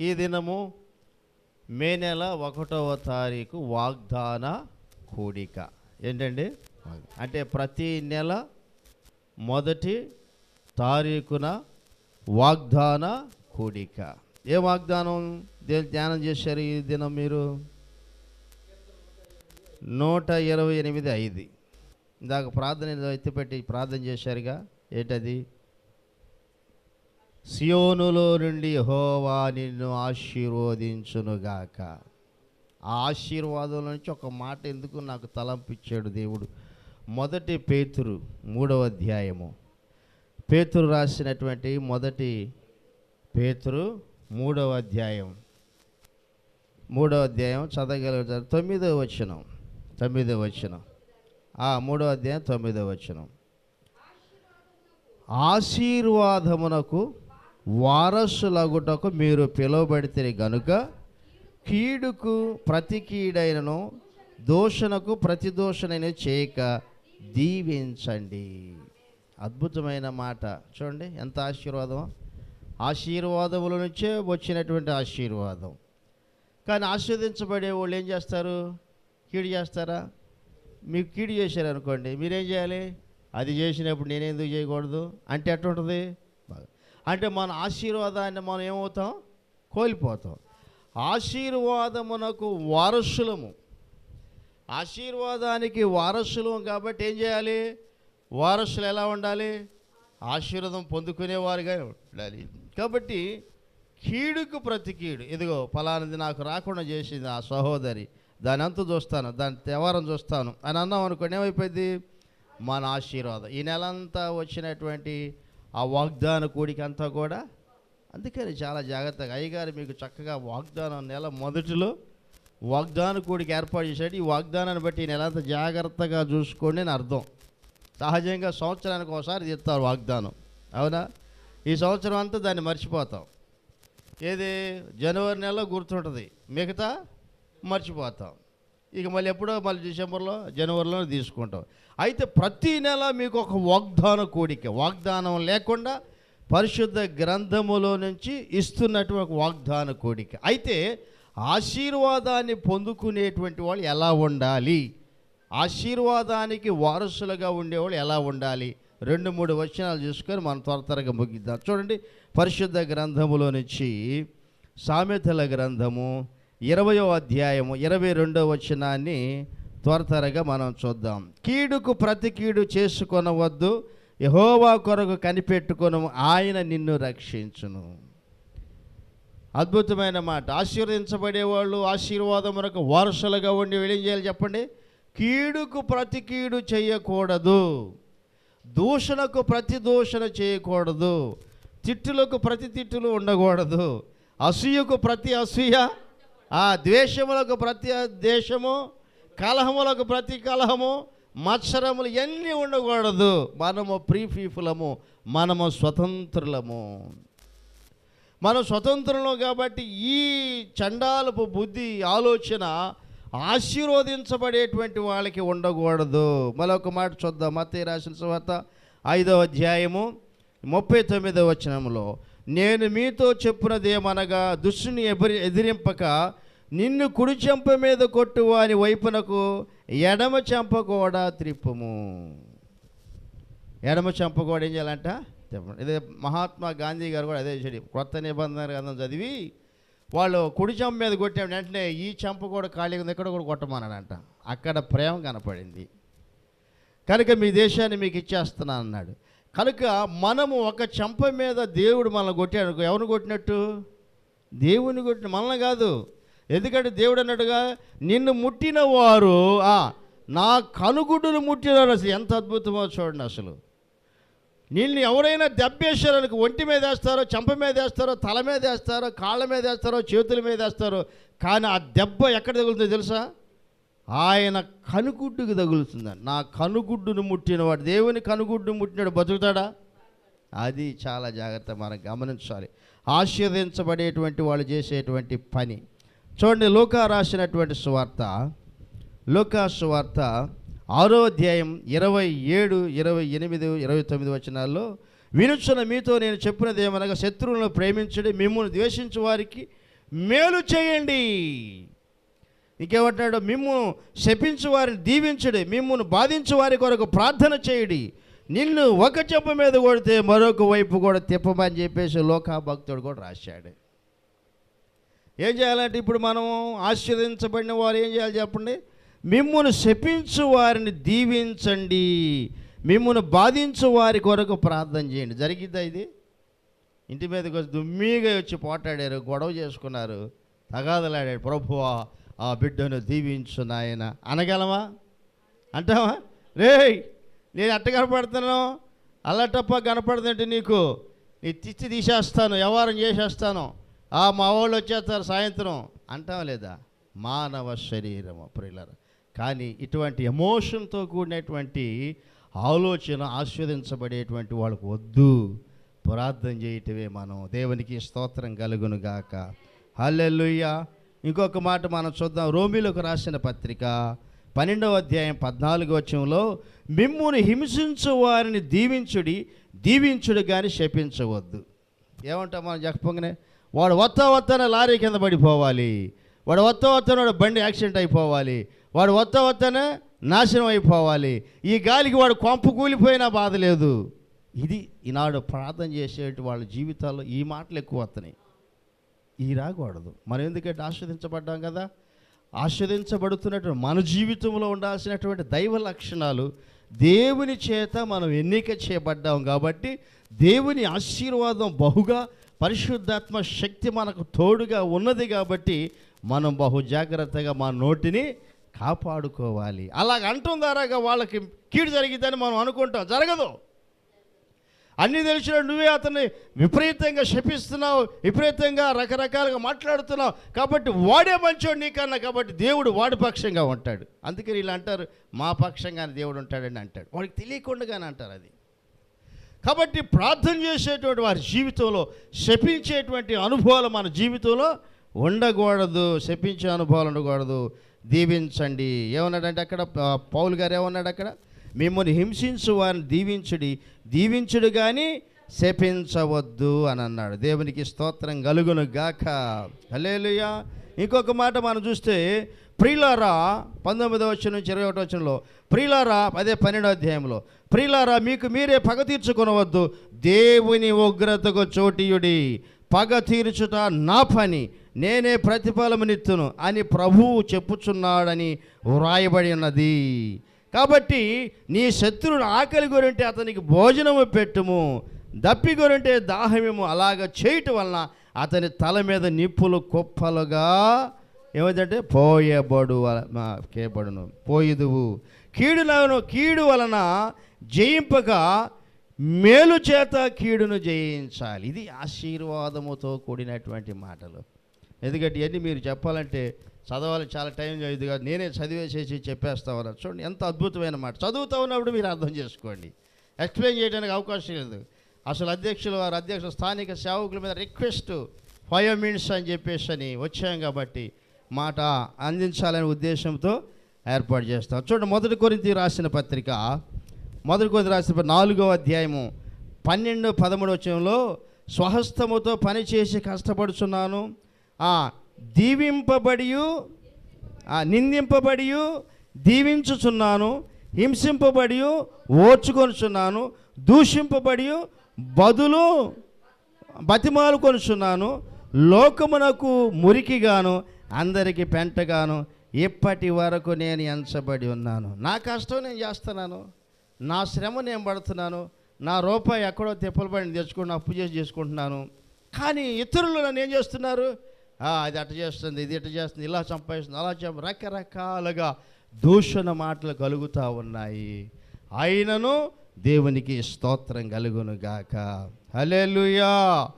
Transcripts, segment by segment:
ఈ దినము మే నెల ఒకటవ తారీఖు వాగ్దాన కూడిక. ఏంటండి? అంటే ప్రతి నెల మొదటి తారీఖున వాగ్దాన కూడిక. ఏ వాగ్దానం దేని ధ్యానం చేశారు ఈ దినం మీరు? నూట ఇరవై ఎనిమిది ఐదు. ఇందాక ప్రార్థన ఎత్తిపెట్టి ప్రార్థన చేశారుగా. ఏంటది? సియోనులో నుండి హోవా నిన్ను ఆశీర్వదించునుగాక. ఆ ఆశీర్వాదం నుంచి ఒక మాట ఎందుకు నాకు తలంపిచ్చాడు దేవుడు? మొదటి పేతురు మూడవ అధ్యాయము. పేతురు రాసినటువంటి మొదటి పేతురు మూడవ అధ్యాయం. మూడవ అధ్యాయం చదవగలుగుతారు. తొమ్మిదవ వచనం. తొమ్మిదవ వచనం. మూడవ అధ్యాయం తొమ్మిదవ వచనం. ఆశీర్వాదమునకు వారసులగుటకు మీరు పిలువబడితే గనుక కీడుకు ప్రతి కీడైనను దోషణకు ప్రతి దోషణైన చేయక దీవించండి. అద్భుతమైన మాట. చూడండి ఎంత ఆశీర్వాదం ఆశీర్వాదముల నుంచే వచ్చినటువంటి ఆశీర్వాదం. కానీ ఆస్వాదించబడే వాళ్ళు ఏం చేస్తారు? కీడు చేస్తారా? మీకు కీడు చేశారు అనుకోండి మీరేం చేయాలి? అది చేసినప్పుడు నేనేందుకు చేయకూడదు? అంటే ఎట్టుంటుంది? అంటే మన ఆశీర్వాదాన్ని మనం ఏమవుతాం? కోల్పోతాం. ఆశీర్వాదమునకు వారసులము. ఆశీర్వాదానికి వారసులం కాబట్టి ఏం చేయాలి? వారసులు ఎలా ఉండాలి? ఆశీర్వాదం పొందుకునేవారుగా ఉండాలి. కాబట్టి కీడుకు ప్రతి కీడు ఇదిగో ఫలానది నాకు రాకుండా చేసింది ఆ సహోదరి. దాని అంత చూస్తాను దాని తెవారం చూస్తాను అని అన్నాం అనుకోండి ఏమైపోయింది? మన ఆశీర్వాదం. ఈ నెలంతా వచ్చినటువంటి ఆ వాగ్దాన కోడికి అంతా కూడా అందుకని చాలా జాగ్రత్తగా అయ్యగారు మీకు చక్కగా వాగ్దానం నెల మొదటిలో వాగ్దాన కూడికి ఏర్పాటు చేశాడు. ఈ వాగ్దానాన్ని బట్టి నెల అంత జాగ్రత్తగా చూసుకోండి అని అర్థం. సహజంగా సంవత్సరానికి ఒకసారి తీస్తారు వాగ్దానం. అవునా? ఈ సంవత్సరం అంతా దాన్ని మర్చిపోతాం. ఏది? జనవరి నెలలో గుర్తుంటుంది. మిగతా మర్చిపోతాం. ఇక మళ్ళీ ఎప్పుడో మళ్ళీ డిసెంబర్లో జనవరిలో తీసుకుంటాం. అయితే ప్రతి నెల మీకు ఒక వాగ్దాన కోడిక వాగ్దానం లేకుండా పరిశుద్ధ గ్రంథములో నుంచి ఇస్తున్నటువంటి ఒక వాగ్దాన కోడిక అయితే ఆశీర్వాదాన్ని పొందుకునేటువంటి వాళ్ళు ఎలా ఉండాలి? ఆశీర్వాదానికి వారసులుగా ఉండేవాళ్ళు ఎలా ఉండాలి? రెండు మూడు వచనాలు చూసుకొని మనం త్వర త్వరగా ముగిద్దాం. చూడండి పరిశుద్ధ గ్రంథములో నుంచి సామెతల గ్రంథము ఇరవయో అధ్యాయము ఇరవై రెండో వచనాన్ని త్వర త్వరగా మనం చూద్దాం. కీడుకు ప్రతి కీడు చేసుకొనవద్దు యహోవా కొరకు కనిపెట్టుకొను ఆయన నిన్ను రక్షించును. అద్భుతమైన మాట. ఆశీర్వదించబడేవాళ్ళు ఆశీర్వాదమునకు వారసులుగా ఉండి ఏం చేయాలి చెప్పండి? కీడుకు ప్రతి కీడు చేయకూడదు. దూషణకు ప్రతి దూషణ చేయకూడదు. తిట్టులకు ప్రతి తిట్టులు ఉండకూడదు. అసూయకు ప్రతి అసూయ ఆ ద్వేషములకు ప్రతి ద్వేషము కలహములకు ప్రతి కలహము మత్సరములు ఎన్ని ఉండకూడదు. మనము ప్రీ పీపులము మనము స్వతంత్రులము. మనం స్వతంత్రంలో కాబట్టి ఈ చండాలపు బుద్ధి ఆలోచన ఆశీర్వదించబడేటువంటి వాళ్ళకి ఉండకూడదు. మరొక మాట చూద్దాం. మత్తయి రాసిన తర్వాత ఐదవ అధ్యాయము ముప్పై తొమ్మిదవ వచనంలో నేను మీతో చెప్పున్నదేమనగా దుష్టుని ఎబరి ఎదిరింపక నిన్ను కుడి చెంప మీద కొట్టు వాని వైపునకు ఎడమ చెంప కూడా త్రిప్పుము. ఎడమ చెంప కూడా ఏం చేయాలంట? ఇదే మహాత్మా గాంధీ గారు కూడా అదే చెడి కొత్త నిబంధన గ్రంథం చదివి వాళ్ళు కుడి చెంప మీద కొట్టే వెంటనే ఈ చెంప కూడా ఖాళీగా ఉంది ఇక్కడ కూడా కొట్టమన్నాడంట. అక్కడ ప్రేమ కనపడింది. కనుక మీ దేశాన్ని మీకు ఇచ్చేస్తున్నా అన్నాడు కనుక మనము ఒక చెంప మీద దేవుడు మనల్ని కొట్టాడు ఎవరిని కొట్టినట్టు? దేవుని కొట్టిన మనల్ని కాదు. ఎందుకంటే దేవుడు అన్నట్టుగా నిన్ను ముట్టిన వారు ఆ, నా కనుగుడ్డును ముట్టినారు అసలు. ఎంత అద్భుతమో చూడండి అసలు. నిన్ను ఎవరైనా దెబ్బేశారనుకు ఒంటి మీద వేస్తారో చెంప మీద వేస్తారో తల మీద వేస్తారో కాళ్ళ మీద వేస్తారో చేతుల మీద వేస్తారో కానీ ఆ దెబ్బ ఎక్కడ తగులుతుందో తెలుసా? ఆయన కనుగుడ్డుకు తగులుతుందని నా కనుగుడ్డును ముట్టినవాడు దేవుని కనుగుడ్డు ముట్టినాడు బతుకుతాడా? అది చాలా జాగ్రత్త మనం గమనించాలి. ఆశీర్వదించబడేటువంటి వాళ్ళు చేసేటువంటి పని. చూడండి లోకా రాసినటువంటి సువార్త. లోకా సువార్త ఆరో అధ్యాయం ఇరవై ఏడు ఇరవై ఎనిమిది ఇరవై తొమ్మిది వచనాల్లో వినుచున్న మీతో నేను చెప్పినది ఏమనగా శత్రువులను ప్రేమించడి మిమ్మల్ని ద్వేషించు వారికి మేలు చేయండి. ఇంకేమంటున్నాడు? మిమ్మును శపించు వారిని దీవించుడి మిమ్మును బాధించు వారి కొరకు ప్రార్థన చేయుడి. నిన్ను ఒక చెప్పు మీద కొడితే మరొక వైపు కూడా తిప్పమని చెప్పేసి లోకా భక్తుడు కూడా రాశాడు. ఏం చేయాలంటే ఇప్పుడు మనం ఆశీర్వదించబడిన వారు ఏం చేయాలి చెప్పండి? మిమ్మును శపించు వారిని దీవించండి. మిమ్మును బాధించు వారి కొరకు ప్రార్థన చేయండి. జరిగిద్దా ఇది? ఇంటి మీదకి వచ్చి దుమ్మిగా వచ్చి పోటాడారు గొడవ చేసుకున్నారు తగాదలాడాడు ప్రభువా ఆ బిడ్డను దీవించు నాయన. అనగలమా? అంటావా? రే నేను అట్ట కనపడుతున్నాను? అల్లటప్ప కనపడుతుంటే నీకు నీ తిచ్చి తీసేస్తాను వ్యవహారం చేసేస్తాను. ఆ మా వాళ్ళు వచ్చేస్తారు సాయంత్రం. అంటావా లేదా? మానవ శరీరము ప్రియులరు. కానీ ఇటువంటి ఎమోషన్తో కూడినటువంటి ఆలోచన ఆస్వాదించబడేటువంటి వాళ్ళకు వద్దు. ప్రార్థన చేయటమే మనం. దేవునికి స్తోత్రం కలుగును గాక. ఇంకొక మాట మనం చూద్దాం. రోమిలకు రాసిన పత్రిక పన్నెండవ అధ్యాయం పద్నాలుగు వచ్చంలో మిమ్మును హింసించు వారిని దీవించుడి దీవించుడు కానీ శపించవద్దు. ఏమంటాం మనం చెప్పగానే వాడు వత్త వత్తన లారీ కింద పడిపోవాలి. వాడు వత్త వత్తన వాడు బండి యాక్సిడెంట్ అయిపోవాలి. వాడు వత్త వత్తన నాశనం అయిపోవాలి. ఈ గాలికి వాడు కొంపు కూలిపోయినా బాధ లేదు. ఇది ఈనాడు ప్రార్థన చేసేటి వాళ్ళ జీవితాల్లో ఈ మాటలు ఎక్కువ వస్తున్నాయి ఈ రాకూడదు మనం ఎందుకంటే ఆస్వాదించబడ్డాం కదా? ఆస్వాదించబడుతున్నటువంటి మన జీవితంలో ఉండాల్సినటువంటి దైవ లక్షణాలు దేవుని చేత మనం ఎన్నిక చేయబడ్డాం కాబట్టి దేవుని ఆశీర్వాదం బహుగా పరిశుద్ధాత్మ శక్తి మనకు తోడుగా ఉన్నది కాబట్టి మనం బహు జాగ్రత్తగా మన నోటిని కాపాడుకోవాలి. అలాగ అంటం వాళ్ళకి కీడు జరిగిద్దని మనం అనుకుంటాం. జరగదు. అన్నీ తెలిసిన నువ్వే అతన్ని విపరీతంగా శపిస్తున్నావు విపరీతంగా రకరకాలుగా మాట్లాడుతున్నావు. కాబట్టి వాడే మంచోడు నీకన్నా కాబట్టి దేవుడు వాడి పక్షంగా ఉంటాడు. అందుకని వీళ్ళు అంటారు మా పక్షంగానే దేవుడు ఉంటాడని అంటాడు. వాడికి తెలియకుండానే అంటారు అది. కాబట్టి ప్రార్థన చేసేటువంటి వారి జీవితంలో శపించేటువంటి అనుభవాలు మన జీవితంలో ఉండకూడదు. శపించే అనుభవాలు ఉండకూడదు. దీవించండి. ఏమన్నాడంటే అక్కడ పౌల్ పౌలు గారు ఏమన్నాడు అక్కడ? మిమ్మల్ని హింసించు వారిని దీవించుడి దీవించుడు కానీ శపించవద్దు అని అన్నాడు. దేవునికి స్తోత్రం కలుగును గాక. హలేలుయా ఇంకొక మాట మనం చూస్తే ప్రిలారా పంతొమ్మిదవ వచ్చిన నుంచి ఇరవై ఒకటో వచ్చినలో ప్రిలారా అదే పన్నెండో అధ్యాయంలో ప్రిలారా మీకు మీరే పగ తీర్చుకొనవద్దు దేవుని ఉగ్రతకు చోటీయుడి పగ తీర్చుట నా పని నేనే ప్రతిఫలమునిత్తును అని ప్రభువు చెప్పుచున్నాడని వ్రాయబడి ఉన్నది. కాబట్టి నీ శత్రువుని ఆకలి గురింటే అతనికి భోజనము పెట్టుము దప్పి గురింటే దాహమేమో అలాగ చేయటం వలన అతని తల మీద నిప్పులు కుప్పలుగా ఏమైందంటే పోయబడు కేబడును పోయిదువు. కీడులను కీడు వలన జయింపక మేలు చేత కీడును జయించాలి. ఇది ఆశీర్వాదముతో కూడినటువంటి మాటలు. ఎందుకంటే ఇవన్నీ మీరు చెప్పాలంటే చదవాలి చాలా టైం ఇది కాదు నేనే చదివేసేసి చెప్పేస్తా చూడండి ఎంత అద్భుతమైన మాట. చదువుతా ఉన్నప్పుడు మీరు అర్థం చేసుకోండి. ఎక్స్ప్లెయిన్ చేయడానికి అవకాశం లేదు. అసలు అధ్యక్షులు వారు అధ్యక్షులు స్థానిక సేవకుల మీద రిక్వెస్ట్ ఫైవ్ మినిట్స్ అని చెప్పేసి అని వచ్చాం కాబట్టి మాట అందించాలనే ఉద్దేశంతో ఏర్పాటు చేస్తాం. చూడండి మొదటి కొరింత రాసిన పత్రిక మొదటి కొరింత రాసిన నాలుగో అధ్యాయము పన్నెండు పదమూడు వచ్చంలో స్వహస్తముతో పనిచేసి కష్టపడుచున్నాను. దీవింపబడియు ఆ, నిందింపబడియు దీవించుచున్నాను హింసింపబడి ఓర్చుకొనుచున్నాను దూషింపబడి బదులు బతిమాలు కొనుచున్నాను లోకమునకు మురికిగాను అందరికీ పెంటగాను ఇప్పటి వరకు నేను ఎంచబడి ఉన్నాను. నా కష్టం నేను చేస్తున్నాను నా శ్రమ నేను పడుతున్నాను నా రూపాయి ఎక్కడో తిప్పలు పడిన తెచ్చుకుని అప్పు చేసి చేసుకుంటున్నాను. కానీ ఇతరులు నన్ను ఏం చేస్తున్నారు? అది అట్ట చేస్తుంది ఇది ఇట్ట చేస్తుంది ఇలా సంపాదిస్తుంది అలా చంప రకరకాలుగా దూషణ మాటలు కలుగుతూ ఉన్నాయి. అయినను దేవునికి స్తోత్రం కలుగును గాక. హలేలుయా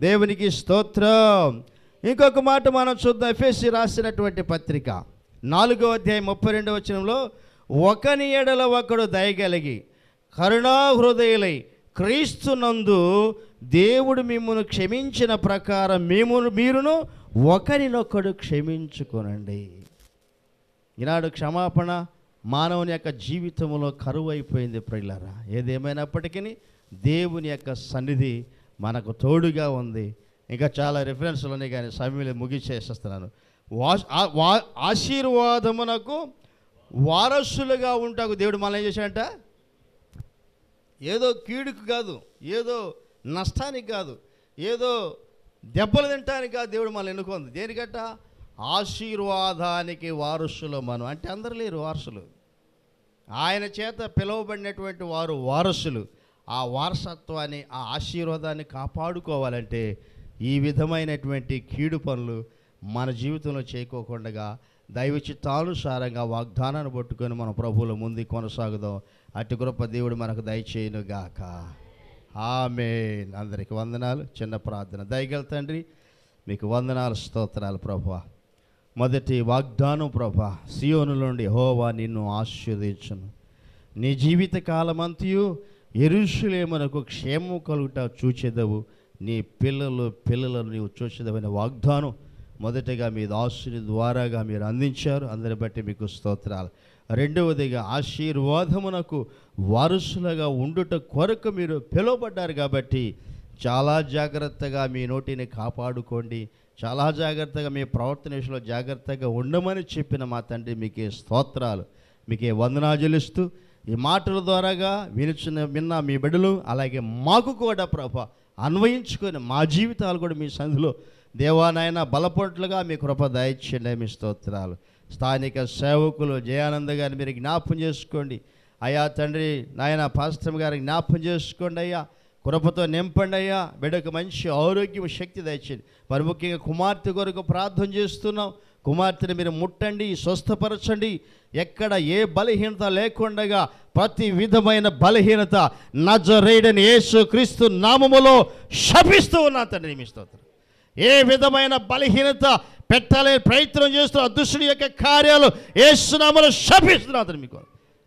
దేవునికి స్తోత్రం. ఇంకొక మాట మనం చూద్దాం ఎఫ్ఎస్సి రాసినటువంటి పత్రిక. నాలుగో అధ్యాయం ముప్పై రెండవ వచనంలో ఒకని ఎడల ఒకడు దయగలిగి కరుణా హృదయులై క్రీస్తునందు దేవుడు మిమ్మను క్షమించిన ప్రకారం మేము మీరును ఒకరినొకడు క్షమించుకోనండి. ఈనాడు క్షమాపణ మానవుని యొక్క జీవితంలో కరువు అయిపోయింది ప్రియులరా. ఏదేమైనప్పటికీ దేవుని యొక్క సన్నిధి మనకు తోడుగా ఉంది. ఇంకా చాలా రిఫరెన్స్లు ఉన్నాయి కానీ సమయంలో ముగిచేసేస్తున్నాను వా- ఆశీర్వాదమునకు వారసులుగా ఉంటాకు దేవుడు మనం ఏం చేశాడంట? ఏదో కీడుకు కాదు ఏదో నష్టానికి కాదు ఏదో దెబ్బలు తినటానికి దేవుడు మనల్ని ఎన్నుకుంది? దేనికట? ఆశీర్వాదానికి వారసులు మనం. అంటే అందరు లేరు వారసులు. ఆయన చేత పిలువబడినటువంటి వారు వారసులు. ఆ వారసత్వాన్ని ఆ ఆశీర్వాదాన్ని కాపాడుకోవాలంటే ఈ విధమైనటువంటి కీడు పనులు మన జీవితంలో చేయకోకుండా దైవ చిత్తానుసారంగా వాగ్దానాన్ని పట్టుకొని మన ప్రభువుల ముందు కొనసాగుదాం. అటు కృప దేవుడు మనకు దయచేయునుగాక. గాక ఆమె అందరికి వందనాలు. చిన్న ప్రార్థన. దయగల తండ్రి మీకు వందనాలు స్తోత్రాలు ప్రభా మొదటి వాగ్దానం ప్రభా సియోను నుండి హోవా నిన్ను ఆశీర్వదించును. నీ జీవిత కాలమంతయు ఎరుషులేమనకు క్షేమం కలుగుట చూచేదవు. నీ పిల్లలు పిల్లలను నీవు చూచెదవని వాగ్దానం మొదటగా మీ దాసుని ద్వారాగా మీరు అందించారు. అందరి బట్టి మీకు స్తోత్రాలు. రెండవదిగా ఆశీర్వాదమునకు వారసులుగా ఉండుట కొరకు మీరు పిలువబడ్డారు కాబట్టి చాలా జాగ్రత్తగా మీ నోటిని కాపాడుకోండి. చాలా జాగ్రత్తగా మీ ప్రవర్తన విషయంలో జాగ్రత్తగా ఉండమని చెప్పిన మా తండ్రి మీకే స్తోత్రాలు. మీకే వందనాజలిస్తూ ఈ మాటల ద్వారాగా వినిచిన విన్న మీ బిడ్డలు అలాగే మాకు కూడా ప్రభ అన్వయించుకొని మా జీవితాలు కూడా మీ సంధిలో దేవానాయన బలపొట్లుగా మీ కృప దయచేయండి మీ స్తోత్రాలు. స్థానిక సేవకులు జయానంద గారిని మీరు జ్ఞాపం చేసుకోండి. అయ్యా తండ్రి నాయన పాస్టర్ గారికి జ్ఞాపం చేసుకోండి అయ్యా. కృపతో నింపండి అయ్యా. బిడ్డకు మంచి ఆరోగ్యం శక్తి దయచేయండి. మరి ముఖ్యంగా కుమార్తె కొరకు ప్రార్థన చేస్తున్నాం. కుమార్తెని మీరు ముట్టండి స్వస్థపరచండి. ఎక్కడ ఏ బలహీనత లేకుండగా ప్రతి విధమైన బలహీనత నజరేడని యేసు క్రీస్తు నామములో శపిస్తూ ఉన్నా తండ్రి మీ స్తోత్రం. ఏ విధమైన బలహీనత పెట్టాలని ప్రయత్నం చేస్తున్న అదృష్టుడి యొక్క కార్యాలు ఏసునామలో శపిస్తున్నా అతను మీకు.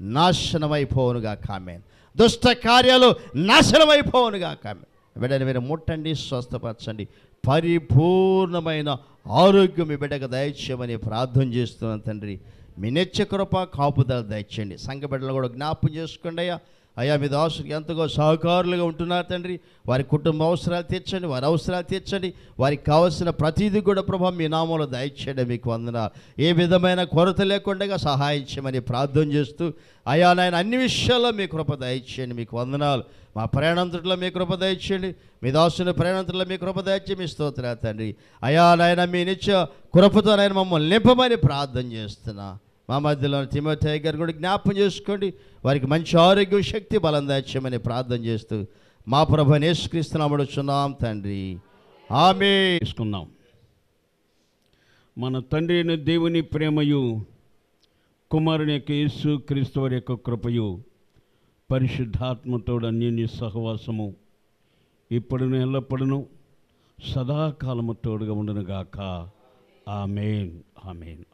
నాశనమైపోవునుగా కామెన్ దుష్ట కార్యాలు నాశనమైపోవునుగా కామె బిడ్డని మీరు ముట్టండి స్వస్థపరచండి. పరిపూర్ణమైన ఆరోగ్యం మీ బిడ్డకు దయచేయమని ప్రార్థన చేస్తున్నాను తండ్రి. మీ నిత్య కృప కాపుదల దయచేయండి. సంఘ బిడ్డలు కూడా జ్ఞాపం చేసుకోండి అయ్యా. అయ్యా మీ దాసులు ఎంతగా సహకారులుగా ఉంటున్నారు తండ్రి. వారి కుటుంబ అవసరాలు తీర్చండి వారి అవసరాలు తీర్చండి. వారికి కావలసిన ప్రతిదీ కూడా ప్రభావం మీ నామంలో దయచేయండి మీకు వందన ఏ విధమైన కొరత లేకుండా సహాయం చేయమని ప్రార్థన చేస్తూ అయా నాయన అన్ని విషయాల్లో మీ కృప దయచేయండి మీకు వందనాలు. మా ప్రయాణంతట్లో మీ కృప దయచేయండి. మీ దాసుని ప్రయాణంతట్లో మీ కృప దయచే మీ స్తోత్ర తండ్రి. అయా నాయన మీ నిత్య కృపతో నాయన మమ్మల్ని నింపమని ప్రార్థన చేస్తున్నా. మా మధ్యలో తిమోతయ్య గారు కూడా జ్ఞాపం చేసుకోండి. వారికి మంచి ఆరోగ్యం శక్తి బలం దాచ్యమని ప్రార్థన చేస్తూ మా ప్రభు నేసుక్రీస్తున్నాముడుచున్నాం తండ్రి. ఆమె తీసుకున్నాం మన తండ్రి అయిన దేవుని ప్రేమయు కుమారుని యొక్క యేసు క్రీస్తు వారి యొక్క కృపయు పరిశుద్ధాత్మతోడు అన్యోన్య సహవాసము ఇప్పుడును ఎల్లప్పుడును సదాకాలము తోడుగా ఉండునుగాక. Amen amen. ఆమెన్.